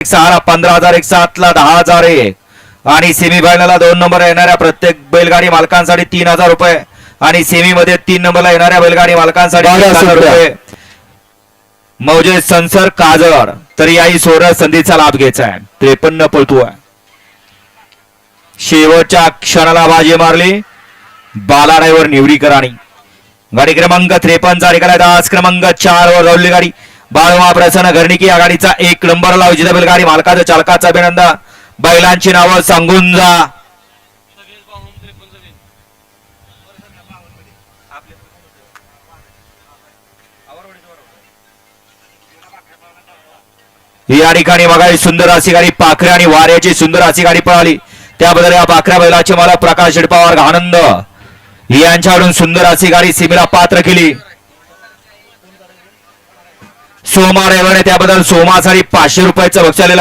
एक सहाला पंधरा हजार एक सातला दहा हजार एक आणि सेमीफायनलला दोन नंबर येणाऱ्या प्रत्येक बैलगाडी मालकांसाठी तीन हजार रुपये. आणि सेमी मध्ये तीन नंबरला येणाऱ्या बैलगाडी मालकांसाठी एक हजार. रुपये. मौजे संसर काजळ. तर याही सोहळ्या संधीचा लाभ घ्यायचा आहे. त्रेपन्न पळतोय शेवटच्या क्षणाला बाजी मारली. बालारायवर निवडीकरांनी गाडी क्रमांक त्रेपन्नचा निकाल आहे. दास क्रमांक चार वर धावली गाडी. बाळमा प्रसन्न घरणिकी या गाडीचा एक नंबर लाव जिथे बैलगाडी मालकाचं चालकाचं अभिनंदन. बैलांची नावं सांगून जा. या ठिकाणी बघा सुंदर अशी गाडी पाखरे आणि वाऱ्याची सुंदर अशी गाडी पळाली. त्याबद्दल या पाखऱ्या बैलाचे मला प्रकाश शिडपावर आनंद. यांच्याकडून सुंदर अशी गाडी सीमेला पात्र केली. सोमा रेवाने त्याबद्दल सोमासाठी पाचशे रुपयाचं बक्षालेलं